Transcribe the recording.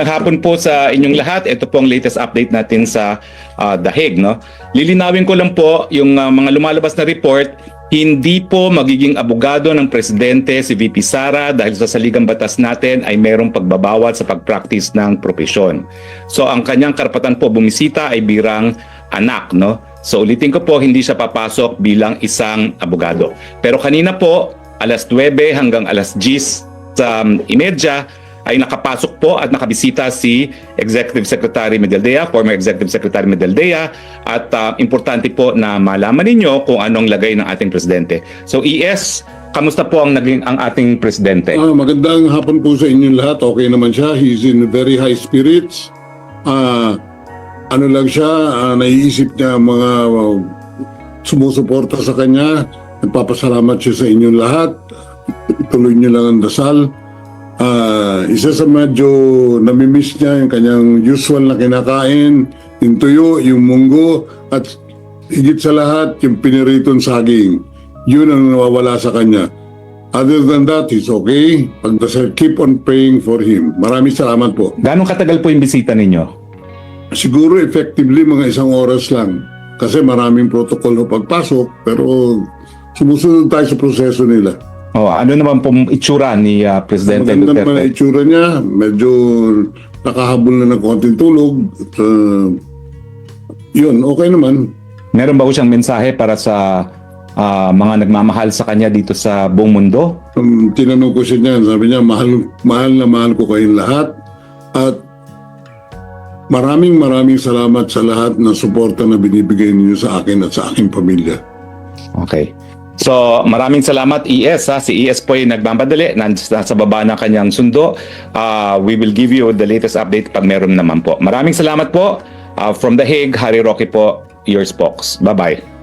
Magandang hapon po sa inyong lahat. Ito po ang latest update natin sa ah, The Hague. No? Lilinawin ko lang po yung ah, mga lumalabas na report, hindi po magiging abogado ng presidente si VP Sara dahil sa saligang batas natin ay merong pagbabawat sa pag-practice ng propesyon. So ang kanyang karapatan po bumisita ay birang anak. No? So ulitin ko po, hindi siya papasok bilang isang abogado. Pero kanina po, alas 9 hanggang alas 10 sa um, imedya ay nakapasok po at nakabisita si Executive Secretary Medaldea, former Executive Secretary Medaldea at uh, importante po na malaman ninyo kung anong lagay ng ating presidente. So ES, kamusta po ang naging ang ating presidente? Ah, magandang hapon po sa inyong lahat. Okay naman siya. He's in very high spirits. Ah, ano lang siya, ah, naiisip niya mga ah, sumusuporta sa kanya. Nagpapasalamat siya sa inyong lahat. Ituloy niyo lang ang dasal. Ah, isa sa medyo namimiss niya yung kanyang usual na kinakain, yung tuyo, yung munggo, at higit sa lahat, yung piniritong saging. Yun ang nawawala sa kanya. Other than that, he's okay. Pagdasal, keep on praying for him. Maraming salamat po. Ganong katagal po yung bisita ninyo? Siguro effectively mga isang oras lang. Kasi maraming protocol na pagpasok, pero sumusunod tayo sa proseso nila. Oh, ano naman po itsura ni uh, Presidente Maganda naman ang Duterte? itsura niya. Medyo nakahabol na ng konting tulog. At, uh, yun, okay naman. Meron ba po siyang mensahe para sa ah, mga nagmamahal sa kanya dito sa buong mundo? Um, tinanong ko siya niyan, sabi niya, mahal, mahal na mahal ko kayong lahat. At maraming maraming salamat sa lahat ng suporta na binibigay ninyo sa akin at sa aking pamilya. Okay. So, maraming salamat ES ha. Si ES po ay nagmamadali Nas- nasa baba ng kanyang sundo. Ah, we will give you the latest update pag meron naman po. Maraming salamat po. Ah, from The Hague, Harry Roque po, your spokes. Bye-bye.